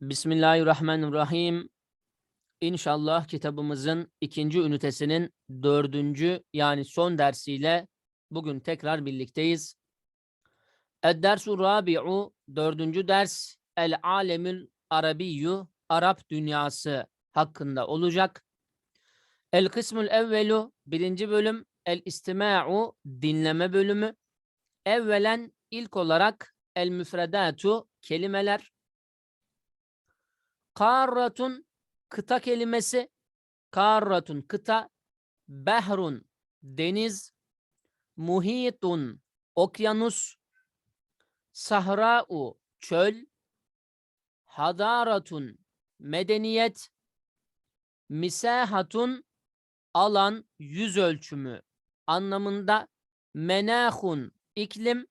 Bismillahirrahmanirrahim. İnşallah kitabımızın ikinci ünitesinin dördüncü yani son dersiyle bugün tekrar birlikteyiz. Ed-dersu rabi'u dördüncü ders El alemül arabiyyu Arap dünyası hakkında olacak. El kısmül evvelu birinci bölüm El istima'u dinleme bölümü. Evvelen ilk olarak El müfredatu kelimeler. Karratun kıta kelimesi. Karratun kıta. Behrun deniz. Muhitun okyanus. Sahra'u çöl. Hadaratun medeniyet. Misahatun alan yüz ölçümü anlamında. Menahun iklim.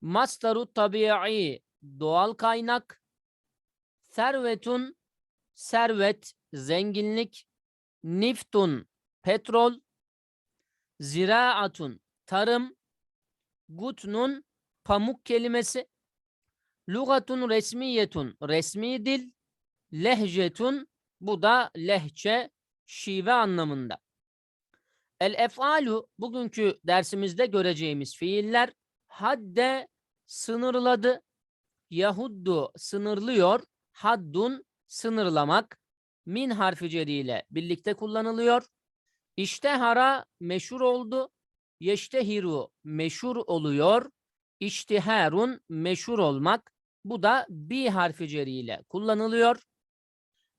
Masdaru tabi'i doğal kaynak. Servetun servet, zenginlik. Niftun petrol. Ziraatun tarım. Gutnun pamuk kelimesi. Lugatun resmiyetun resmi dil. Lehcetun bu da lehçe, şive anlamında. El efalu bugünkü dersimizde göreceğimiz fiiller hadde sınırladı. Yahuddu sınırlıyor. Haddun sınırlamak. Min harfi ceriyle birlikte kullanılıyor. İştehara meşhur oldu. Yeştehiru meşhur oluyor. İştiharun meşhur olmak. Bu da bi harfi ceriyle kullanılıyor.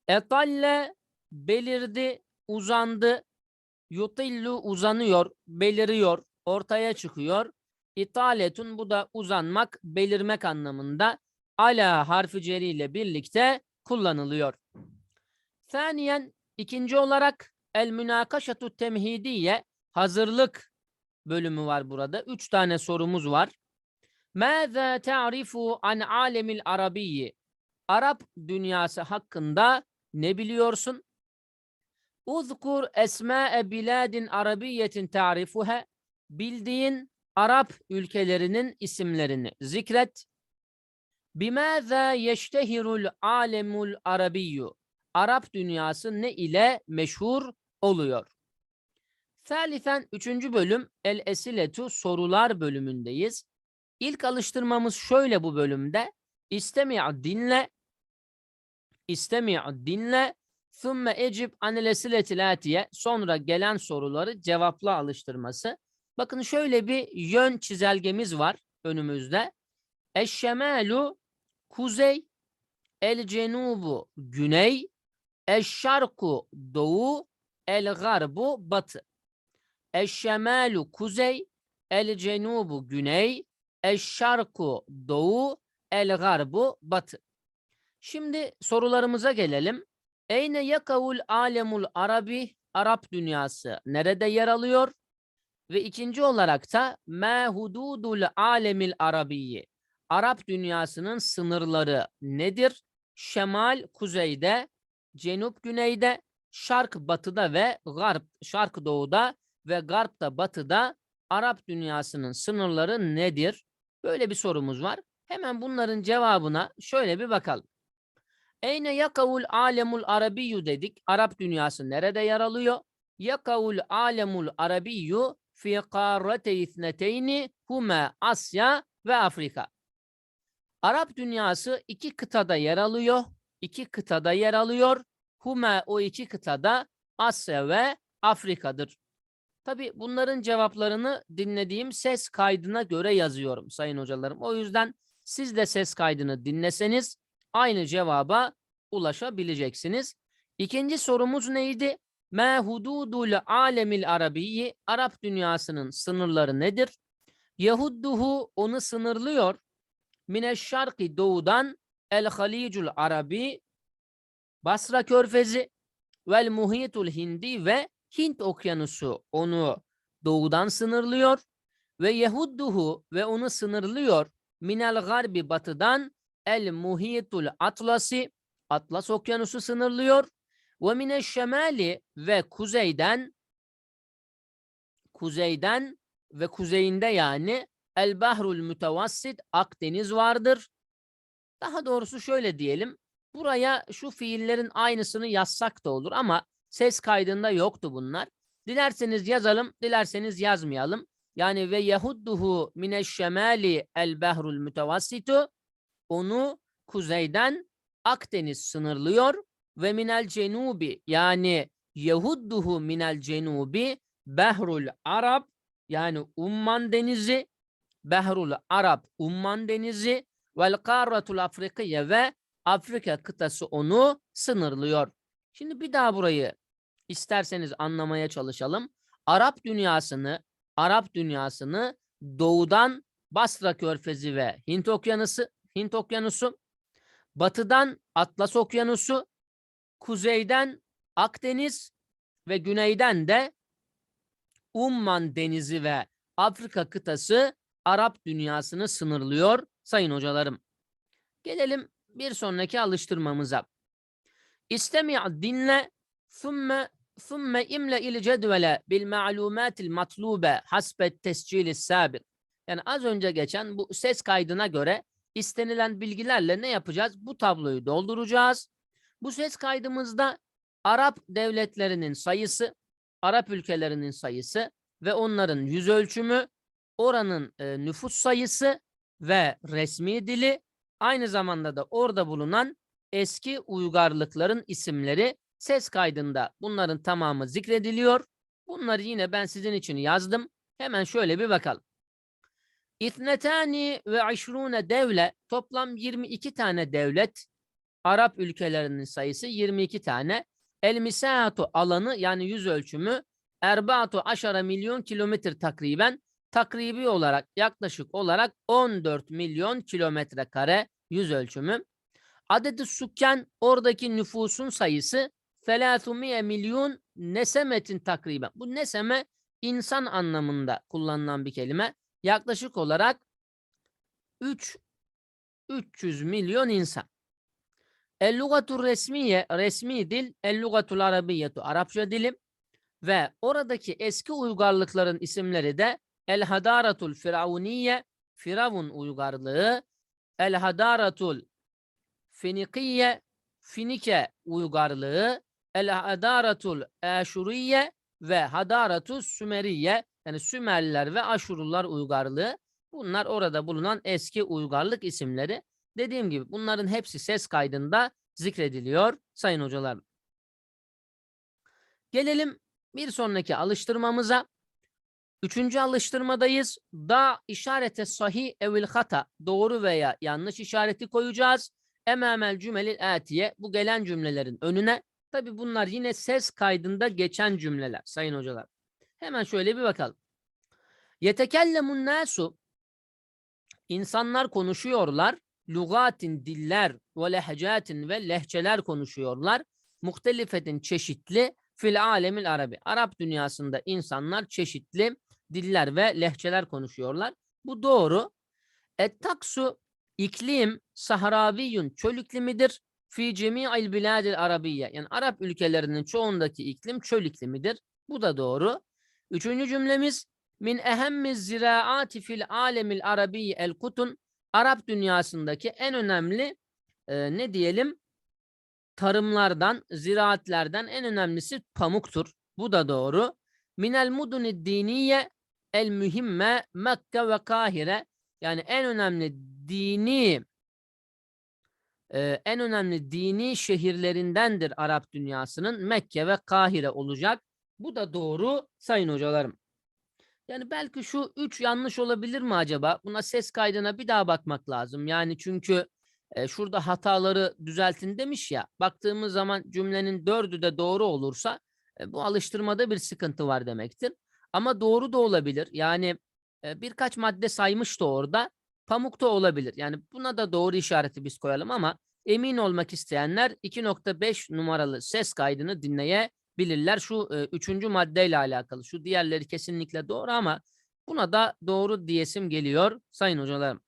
Etalle belirdi, uzandı. Yutillu uzanıyor, beliriyor, ortaya çıkıyor. İtaletun bu da uzanmak, belirmek anlamında ala harfi ceri ile birlikte kullanılıyor. Saniyen ikinci olarak el münakaşatu temhidiye hazırlık bölümü var burada. Üç tane sorumuz var. Mâzâ ta'rifu an alemil arabiyyi? Arap dünyası hakkında ne biliyorsun? Uzkur esma'e biladin arabiyyetin ta'rifuha. Bildiğin Arap ülkelerinin isimlerini zikret. Bimâzâ yeştehirul alemul arabiyyu. Arap dünyası ne ile meşhur oluyor? Salisen üçüncü bölüm El Esiletu sorular bölümündeyiz. İlk alıştırmamız şöyle bu bölümde. İstemi' dinle. İstemi' dinle. Thumme ecib anil esiletil atiye. Sonra gelen soruları cevapla alıştırması. Bakın şöyle bir yön çizelgemiz var önümüzde. Eşşemelu kuzey, el cenubu güney, eşşarku doğu, el garbu batı. Eşşemelu kuzey, el cenubu güney, eşşarku doğu, el garbu batı. Şimdi sorularımıza gelelim. Eyne yakavul alemul arabi, Arap dünyası nerede yer alıyor? Ve ikinci olarak da ma hududul alemil arabiyyi. Arap dünyasının sınırları nedir? Şemal kuzeyde, cenup güneyde, şark batıda ve garp, şark doğuda ve garp da batıda Arap dünyasının sınırları nedir? Böyle bir sorumuz var. Hemen bunların cevabına şöyle bir bakalım. Eyne yakavul alemul arabiyyu dedik. Arap dünyası nerede yer alıyor? Yakavul alemul arabiyyu fi kârrete ithneteyni huma Asya ve Afrika. Arap dünyası iki kıtada yer alıyor. İki kıtada yer alıyor. Huma o iki kıtada Asya ve Afrika'dır. Tabi bunların cevaplarını dinlediğim ses kaydına göre yazıyorum sayın hocalarım. O yüzden siz de ses kaydını dinleseniz aynı cevaba ulaşabileceksiniz. İkinci sorumuz neydi? Ma hududul alemil arabiyyi Arap dünyasının sınırları nedir? Yahudduhu onu sınırlıyor. Mineşşarki doğudan el halicul arabi Basra körfezi vel muhitul hindi ve Hint okyanusu onu doğudan sınırlıyor ve Yahudduhu ve onu sınırlıyor minel garbi batıdan el muhitul atlasi Atlas okyanusu sınırlıyor ve mine şemali ve kuzeyden kuzeyden ve kuzeyinde yani el bahrul mütevassit Akdeniz vardır. Daha doğrusu şöyle diyelim. Buraya şu fiillerin aynısını yazsak da olur ama ses kaydında yoktu bunlar. Dilerseniz yazalım, dilerseniz yazmayalım. Yani ve yehudduhu mineşşemali el behrul mütevassitu onu kuzeyden Akdeniz sınırlıyor ve minel cenubi yani yehudduhu minel cenubi behrul Arab yani Umman Denizi Behrul Arab Umman Denizi vel Karratul Afrikiye ve Afrika kıtası onu sınırlıyor. Şimdi bir daha burayı isterseniz anlamaya çalışalım. Arap dünyasını Arap dünyasını doğudan Basra Körfezi ve Hint Okyanusu, Hint Okyanusu, batıdan Atlas Okyanusu, kuzeyden Akdeniz ve güneyden de Umman Denizi ve Afrika kıtası Arap dünyasını sınırlıyor sayın hocalarım. Gelelim bir sonraki alıştırmamıza. İstemi' dinle thumme thumme imle il cedvele bil ma'lumatil matlube hasbet tescilis sabit. Yani az önce geçen bu ses kaydına göre istenilen bilgilerle ne yapacağız? Bu tabloyu dolduracağız. Bu ses kaydımızda Arap devletlerinin sayısı, Arap ülkelerinin sayısı ve onların yüz ölçümü oranın e, nüfus sayısı ve resmi dili, aynı zamanda da orada bulunan eski uygarlıkların isimleri ses kaydında bunların tamamı zikrediliyor. Bunları yine ben sizin için yazdım. Hemen şöyle bir bakalım. İtnetani ve aşrune devle toplam 22 tane devlet Arap ülkelerinin sayısı 22 tane. El misahatu alanı yani yüz ölçümü erbaatu aşara milyon kilometre takriben takribi olarak yaklaşık olarak 14 milyon kilometre kare yüz ölçümü. Adedi sükkan oradaki nüfusun sayısı 300 milyon nesemetin takriben. Bu neseme insan anlamında kullanılan bir kelime. Yaklaşık olarak 3 300 milyon insan. El-lugatur resmiye, resmi dil, el-lugatul arabiyyetu, Arapça dilim ve oradaki eski uygarlıkların isimleri de el-hadaratul firavuniye, Firavun uygarlığı, el-hadaratul finikiye, Finike uygarlığı, el-hadaratul aşuriye ve hadaratul sümeriye, yani Sümerliler ve Aşurlular uygarlığı. Bunlar orada bulunan eski uygarlık isimleri. Dediğim gibi bunların hepsi ses kaydında zikrediliyor sayın hocalar. Gelelim bir sonraki alıştırmamıza. Üçüncü alıştırmadayız. Da işarete sahih evil hata. Doğru veya yanlış işareti koyacağız. Emamel cümelil atiye. Bu gelen cümlelerin önüne. Tabi bunlar yine ses kaydında geçen cümleler sayın hocalar. Hemen şöyle bir bakalım. Yetekellemun nasu. İnsanlar konuşuyorlar lugatin diller ve lehcatin ve lehçeler konuşuyorlar. Muhtelifetin çeşitli fil alemil arabi. Arap dünyasında insanlar çeşitli diller ve lehçeler konuşuyorlar. Bu doğru. Et taksu iklim sahraviyun çöl iklimidir. Fi cemi'il biladil arabiye. Yani Arap ülkelerinin çoğundaki iklim çöl iklimidir. Bu da doğru. Üçüncü cümlemiz min ehemmiz ziraati fil alemil arabiye el kutun Arap dünyasındaki en önemli e, ne diyelim tarımlardan, ziraatlerden en önemlisi pamuktur. Bu da doğru. Minel muduni diniye el mühimme Mekke ve Kahire yani en önemli dini e, en önemli dini şehirlerindendir Arap dünyasının Mekke ve Kahire olacak. Bu da doğru sayın hocalarım. Yani belki şu üç yanlış olabilir mi acaba? Buna ses kaydına bir daha bakmak lazım. Yani çünkü e, şurada hataları düzeltin demiş ya. Baktığımız zaman cümlenin dördü de doğru olursa e, bu alıştırmada bir sıkıntı var demektir. Ama doğru da olabilir. Yani e, birkaç madde saymıştı orada. Pamuk da olabilir. Yani buna da doğru işareti biz koyalım ama emin olmak isteyenler 2.5 numaralı ses kaydını dinleyebilirler. Şu e, üçüncü maddeyle alakalı. Şu diğerleri kesinlikle doğru ama buna da doğru diyesim geliyor sayın hocalarım.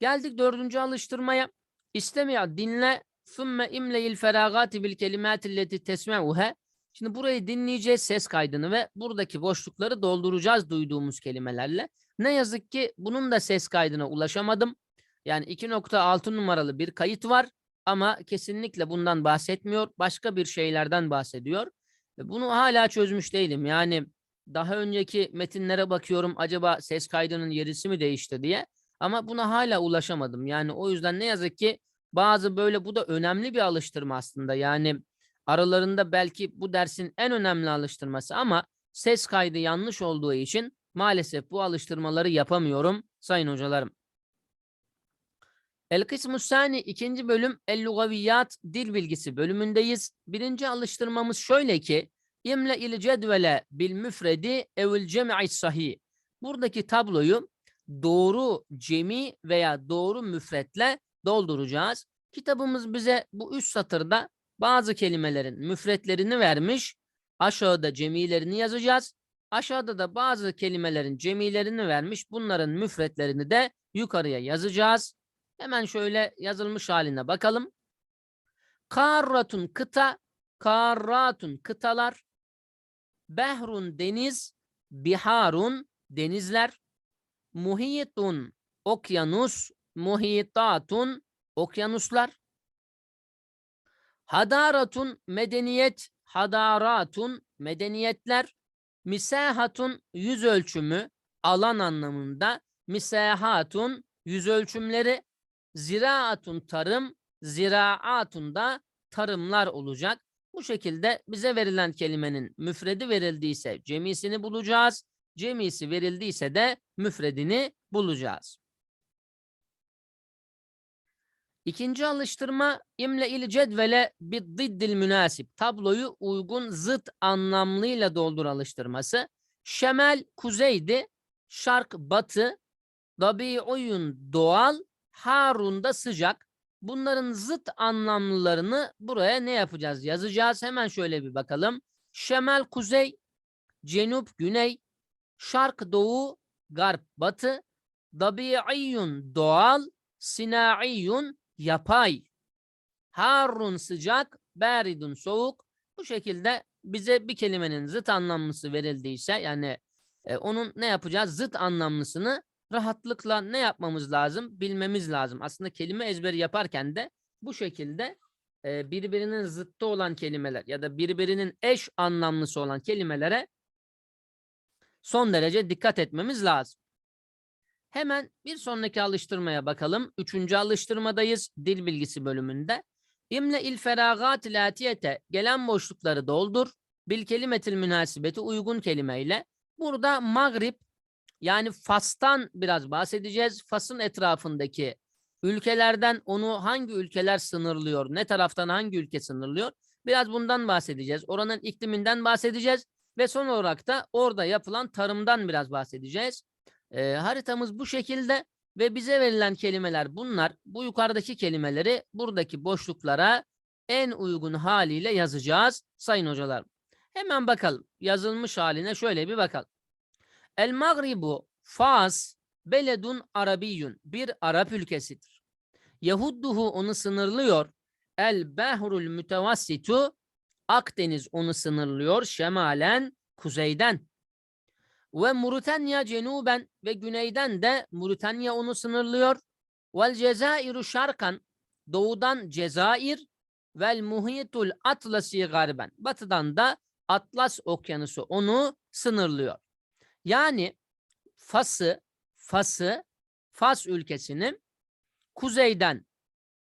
Geldik dördüncü alıştırmaya. İstemiya dinle Sümme imleyil feragati bil kelimati leti tesme'uhe Şimdi burayı dinleyeceğiz ses kaydını ve buradaki boşlukları dolduracağız duyduğumuz kelimelerle. Ne yazık ki bunun da ses kaydına ulaşamadım. Yani 2.6 numaralı bir kayıt var. ama kesinlikle bundan bahsetmiyor. Başka bir şeylerden bahsediyor. Bunu hala çözmüş değilim. Yani daha önceki metinlere bakıyorum acaba ses kaydının yerisi mi değişti diye. Ama buna hala ulaşamadım. Yani o yüzden ne yazık ki bazı böyle bu da önemli bir alıştırma aslında. Yani aralarında belki bu dersin en önemli alıştırması ama ses kaydı yanlış olduğu için maalesef bu alıştırmaları yapamıyorum sayın hocalarım. El kısmü sani ikinci bölüm el lugaviyat dil bilgisi bölümündeyiz. Birinci alıştırmamız şöyle ki imle il cedvele bil müfredi evil cem'i sahih. Buradaki tabloyu doğru cemi veya doğru müfretle dolduracağız. Kitabımız bize bu üst satırda bazı kelimelerin müfretlerini vermiş. Aşağıda cemilerini yazacağız. Aşağıda da bazı kelimelerin cemilerini vermiş. Bunların müfretlerini de yukarıya yazacağız. Hemen şöyle yazılmış haline bakalım. Karratun kıta, karratun kıtalar, behrun deniz, biharun denizler, muhitun okyanus, muhitatun okyanuslar, hadaratun medeniyet, hadaratun medeniyetler, misahatun yüz ölçümü, alan anlamında, misahatun yüz ölçümleri, ziraatun tarım, ziraatun da tarımlar olacak. Bu şekilde bize verilen kelimenin müfredi verildiyse cemisini bulacağız. Cemisi verildiyse de müfredini bulacağız. İkinci alıştırma imle il cedvele biddiddil münasip. Tabloyu uygun zıt anlamlıyla doldur alıştırması. Şemel kuzeydi, şark batı, oyun doğal, Harun da sıcak. Bunların zıt anlamlılarını buraya ne yapacağız? Yazacağız. Hemen şöyle bir bakalım. Şemel kuzey, cenup güney, şark doğu, garp batı, dabi'iyyun doğal, sina'iyyun yapay. Harun sıcak, beridun soğuk. Bu şekilde bize bir kelimenin zıt anlamlısı verildiyse yani e, onun ne yapacağız? Zıt anlamlısını rahatlıkla ne yapmamız lazım? Bilmemiz lazım. Aslında kelime ezberi yaparken de bu şekilde e, birbirinin zıttı olan kelimeler ya da birbirinin eş anlamlısı olan kelimelere son derece dikkat etmemiz lazım. Hemen bir sonraki alıştırmaya bakalım. Üçüncü alıştırmadayız dil bilgisi bölümünde. İmle il feragat latiyete gelen boşlukları doldur. Bil kelimetil münasibeti uygun kelimeyle. Burada Magrib yani Fas'tan biraz bahsedeceğiz. Fas'ın etrafındaki ülkelerden onu hangi ülkeler sınırlıyor, ne taraftan hangi ülke sınırlıyor? Biraz bundan bahsedeceğiz. Oranın ikliminden bahsedeceğiz ve son olarak da orada yapılan tarımdan biraz bahsedeceğiz. Ee, haritamız bu şekilde ve bize verilen kelimeler bunlar. Bu yukarıdaki kelimeleri buradaki boşluklara en uygun haliyle yazacağız sayın hocalar. Hemen bakalım. Yazılmış haline şöyle bir bakalım. El Magribu Fas beledun Arabiyun bir Arap ülkesidir. Yahudduhu onu sınırlıyor. El Behrul Mütevassitu Akdeniz onu sınırlıyor şemalen kuzeyden. Ve Murutanya cenuben ve güneyden de Murutanya onu sınırlıyor. Vel Cezairu şarkan doğudan Cezayir vel muhitul atlasi garben batıdan da Atlas okyanusu onu sınırlıyor. Yani Fas'ı, Fas'ı, Fas ülkesinin kuzeyden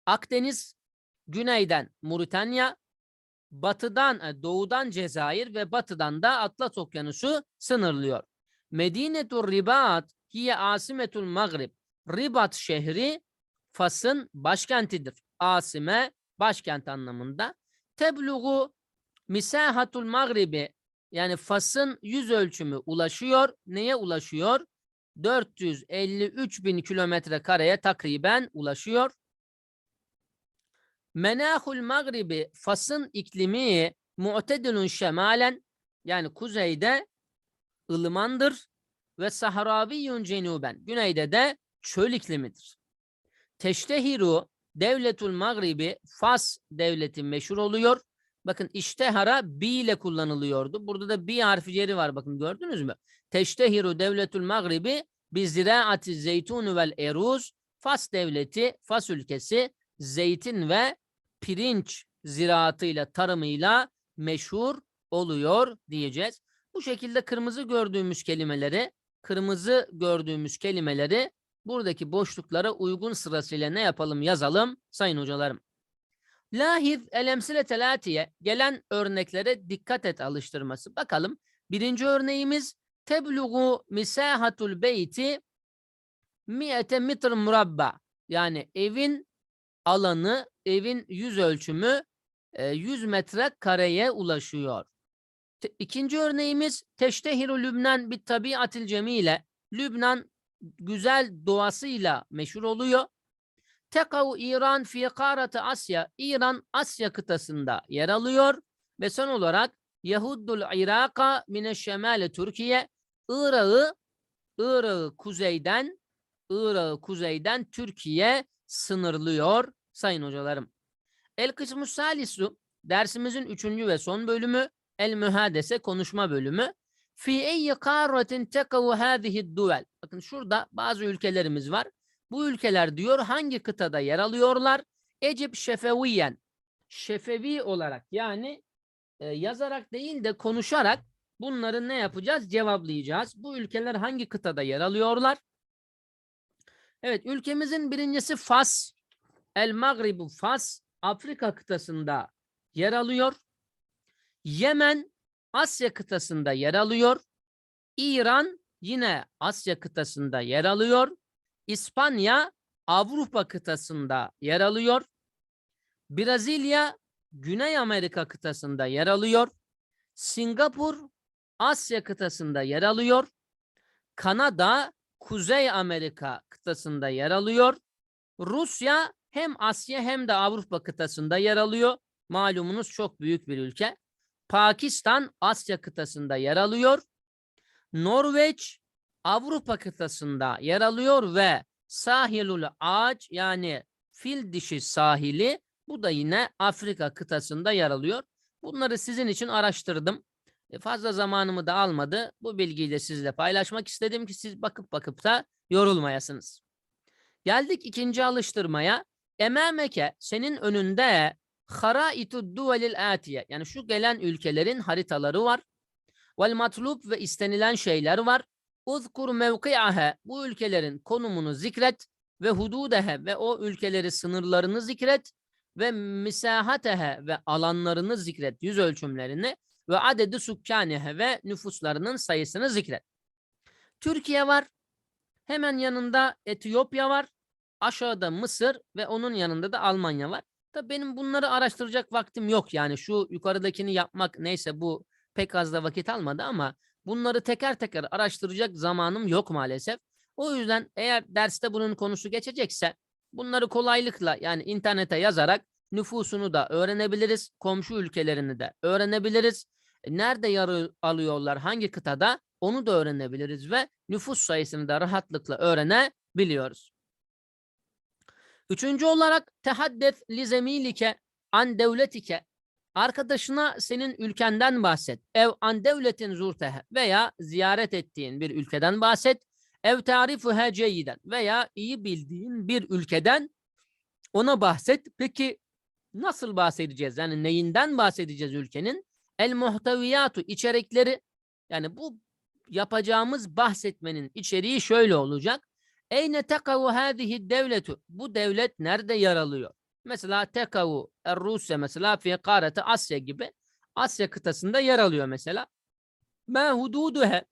Akdeniz, güneyden Moritanya, batıdan, e, doğudan Cezayir ve batıdan da Atlas Okyanusu sınırlıyor. Medinetur Ribat hiye asimetul Maghrib. Ribat şehri Fas'ın başkentidir. Asime başkent anlamında. Tebluğu misahatul Maghribi yani Fas'ın yüz ölçümü ulaşıyor. Neye ulaşıyor? 453 bin kilometre kareye takriben ulaşıyor. Menahul Magribi Fas'ın iklimi mu'tedilun şemalen yani kuzeyde ılımandır ve sahraviyun cenuben güneyde de çöl iklimidir. Teştehiru devletul Magribi Fas devleti meşhur oluyor. Bakın iştehara bi ile kullanılıyordu. Burada da bi harfi ceri var bakın gördünüz mü? Teştehiru devletül magribi bi ziraati zeytun vel eruz. Fas devleti, Fas ülkesi zeytin ve pirinç ziraatıyla, tarımıyla meşhur oluyor diyeceğiz. Bu şekilde kırmızı gördüğümüz kelimeleri, kırmızı gördüğümüz kelimeleri buradaki boşluklara uygun sırasıyla ne yapalım yazalım sayın hocalarım. Lahiz elemsile telatiye gelen örneklere dikkat et alıştırması. Bakalım birinci örneğimiz teblugu misahatul beyti mi'ete mitr murabba. Yani evin alanı, evin yüz ölçümü e, 100 metre kareye ulaşıyor. İkinci örneğimiz teştehiru Lübnan bir tabiatil cemile. Lübnan güzel doğasıyla meşhur oluyor. Tekav İran fi karate Asya. İran Asya kıtasında yer alıyor. Ve son olarak Yahuddul Iraka mine şemale Türkiye. Irak'ı Irak'ı kuzeyden Irak'ı kuzeyden Türkiye sınırlıyor sayın hocalarım. El kısmı salisu dersimizin üçüncü ve son bölümü el mühadese konuşma bölümü. Fi eyyi karatin tekavu hâzihi duvel. Bakın şurada bazı ülkelerimiz var. Bu ülkeler diyor hangi kıtada yer alıyorlar? Ecep şefeviyen. Şefevi olarak yani e, yazarak değil de konuşarak bunları ne yapacağız? Cevaplayacağız. Bu ülkeler hangi kıtada yer alıyorlar? Evet ülkemizin birincisi Fas. El Magribu Fas Afrika kıtasında yer alıyor. Yemen Asya kıtasında yer alıyor. İran yine Asya kıtasında yer alıyor. İspanya Avrupa kıtasında yer alıyor. Brezilya Güney Amerika kıtasında yer alıyor. Singapur Asya kıtasında yer alıyor. Kanada Kuzey Amerika kıtasında yer alıyor. Rusya hem Asya hem de Avrupa kıtasında yer alıyor. Malumunuz çok büyük bir ülke. Pakistan Asya kıtasında yer alıyor. Norveç Avrupa kıtasında yer alıyor ve Sahilul Ağaç yani fil dişi sahili bu da yine Afrika kıtasında yer alıyor. Bunları sizin için araştırdım. E, Fazla zamanımı da almadı. Bu bilgiyi de sizle paylaşmak istedim ki siz bakıp bakıp da yorulmayasınız. Geldik ikinci alıştırmaya. Emameke senin önünde haraitu duvelil atiye yani şu gelen ülkelerin haritaları var. Vel matlub ve istenilen şeyler var. Uzkur mevki'ahe bu ülkelerin konumunu zikret ve hududehe ve o ülkeleri sınırlarını zikret ve misahatehe ve alanlarını zikret yüz ölçümlerini ve adedi sukkanihe ve nüfuslarının sayısını zikret. Türkiye var. Hemen yanında Etiyopya var. Aşağıda Mısır ve onun yanında da Almanya var. Tabii benim bunları araştıracak vaktim yok. Yani şu yukarıdakini yapmak neyse bu pek az da vakit almadı ama bunları teker teker araştıracak zamanım yok maalesef. O yüzden eğer derste bunun konusu geçecekse bunları kolaylıkla yani internete yazarak nüfusunu da öğrenebiliriz. Komşu ülkelerini de öğrenebiliriz. E, Nerede yer alıyorlar, hangi kıtada onu da öğrenebiliriz ve nüfus sayısını da rahatlıkla öğrenebiliyoruz. Üçüncü olarak tehaddet li zemilike an devletike. Arkadaşına senin ülkenden bahset. Ev an devletin zurtehe veya ziyaret ettiğin bir ülkeden bahset. Ev tarifuhe ceyiden veya iyi bildiğin bir ülkeden ona bahset. Peki nasıl bahsedeceğiz? Yani neyinden bahsedeceğiz ülkenin? El muhteviyatu içerikleri yani bu yapacağımız bahsetmenin içeriği şöyle olacak. Eyne tekavu hâzihi devletu. Bu devlet nerede yer alıyor? Mesela tekavu Rusya mesela fi karete Asya gibi Asya kıtasında yer alıyor mesela. Ma hududuhe.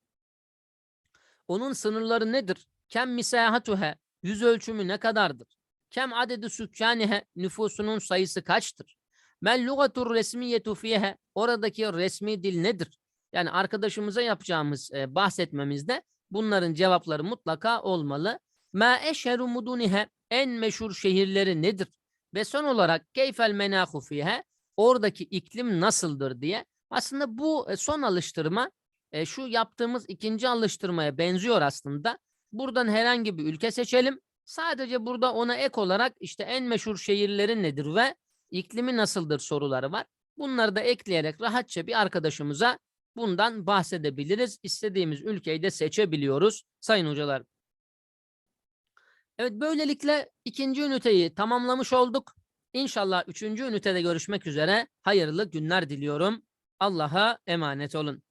Onun sınırları nedir? Kem misahatuhe. Yüz ölçümü ne kadardır? Kem adedi sükkanihe. Nüfusunun sayısı kaçtır? Mel lugatur resmiyetu fihe. Oradaki resmi dil nedir? Yani arkadaşımıza yapacağımız e, bahsetmemizde bunların cevapları mutlaka olmalı. Ma eşheru mudunihe en meşhur şehirleri nedir? Ve son olarak keyfel menahu fihe oradaki iklim nasıldır diye. Aslında bu e, son alıştırma e, şu yaptığımız ikinci alıştırmaya benziyor aslında. Buradan herhangi bir ülke seçelim. Sadece burada ona ek olarak işte en meşhur şehirleri nedir ve iklimi nasıldır soruları var. Bunları da ekleyerek rahatça bir arkadaşımıza bundan bahsedebiliriz. İstediğimiz ülkeyi de seçebiliyoruz sayın hocalar. Evet böylelikle ikinci üniteyi tamamlamış olduk. İnşallah üçüncü ünitede görüşmek üzere. Hayırlı günler diliyorum. Allah'a emanet olun.